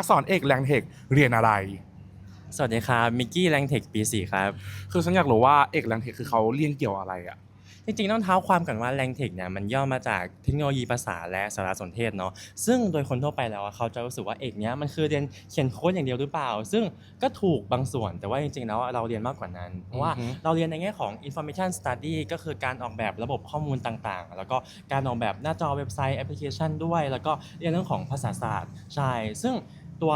อักษรเอกแรงเทคเรียนอะไร สวัสดีครับมิกกี้แรงเทคปีสี่ครับ คือฉันอยากรู้ว่าเอกแรงเทคคือเขาเรียนเกี่ยวอะไรอะจริงๆ ต้องเท้าความก่อนว่าแรงเทคเนี่ยมันย่อมาจากเทคโนโลยีภาษาและสารสนเทศเนาะซึ่งโดยคนทั่วไปแล้วอะเขาจะรู้สึกว่าเอกเนี้ยมันคือเรียนเขียนโค้ดอย่างเดียวหรือเปล่า ซึ่งก็ถูกบางส่วนแต่ว่าจริงๆ แล้วอะเราเรียนมากกว่านั้นเพราะว่าเราเรียนในแง่ของ information study ก็คือการออกแบบระบบข้อมูลต่างๆ แล้วก็การออกแบบหน้าจอเว็บไซต์แอปพลิเคชันด้วย แล้วก็เรียนเรื่องของภาษาศาสตร์ใช่ซึ่ง ตัว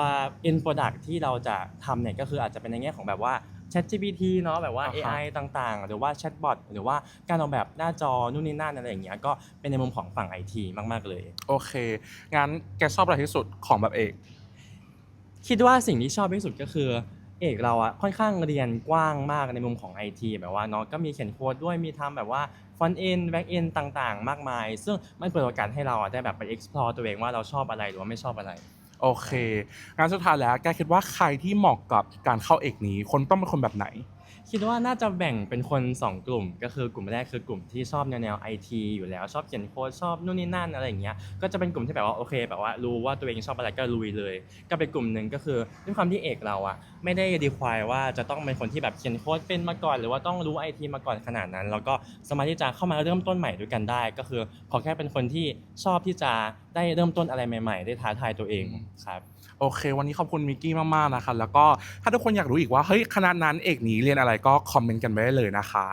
end product ที่เราจะทำเนี่ยก็คืออาจจะเป็นในแง่ของแบบว่า ChatGPT เนาะแบบว่า อ่าฮะ AI ต่างๆ หรือว่าแชทบอทหรือว่าการออกแบบหน้าจอนู่นนี่นั่นอะไรอย่างเงี้ยก็เป็นในมุมของฝั่ง IT มากๆเลย โอเค งั้นแกชอบอะไรที่สุดของแบบเอก คิดว่าสิ่งที่ชอบที่สุดก็คือเอกเราอะค่อนข้างเรียนกว้างมากในมุมของ IT แบบว่าเนาะก็มีเขียนโค้ดด้วยมีทำแบบว่า front end back end ต่างๆ มากมาย ซึ่งมันเปิดโอกาสให้เราอะได้แบบไป explore ตัวเองว่าเราชอบอะไรหรือว่าไม่ชอบอะไร โอเคงั้นสุดท้ายแล้วแกคิดว่าใครที่เหมาะกับการเข้าเอกนี้ คนต้องเป็นคนแบบไหน คิดว่าน่าจะแบ่งเป็นคน 2 กลุ่ม ก็คือกลุ่มแรกคือกลุ่มที่ชอบแนวแนวไอทีอยู่แล้วชอบเขียนโค้ดชอบนู่นนี่นั่นอะไรอย่างเงี้ยก็จะเป็นกลุ่มที่แบบว่าโอเคแบบว่ารู้ว่าตัวเองชอบอะไรก็ลุยเลย ก็เป็นกลุ่มหนึ่งก็คือด้วยความที่เอกเราอะไม่ได้ดีควายว่าจะต้องเป็นคนที่แบบเขียนโค้ดเป็นมาก่อนหรือว่าต้องรู้ไอทีมาก่อนขนาดนั้นแล้วก็สามารถที่จะเข้ามาเริ่มต้นใหม่ด้วยกันได้ ก็คือขอแค่เป็นคนที่ชอบที่จะได้เริ่มต้นอะไรใหม่ ๆ ได้ท้าทายตัวเองครับโอเค วันนี้ขอบคุณมิกกี้มากๆนะคะแล้วก็ถ้าทุกคนอยากรู้อีกว่าเฮ้ยคณะนั้นเอกนี้เรียนอะไรก็คอมเมนต์กันไว้ได้เลยนะคะ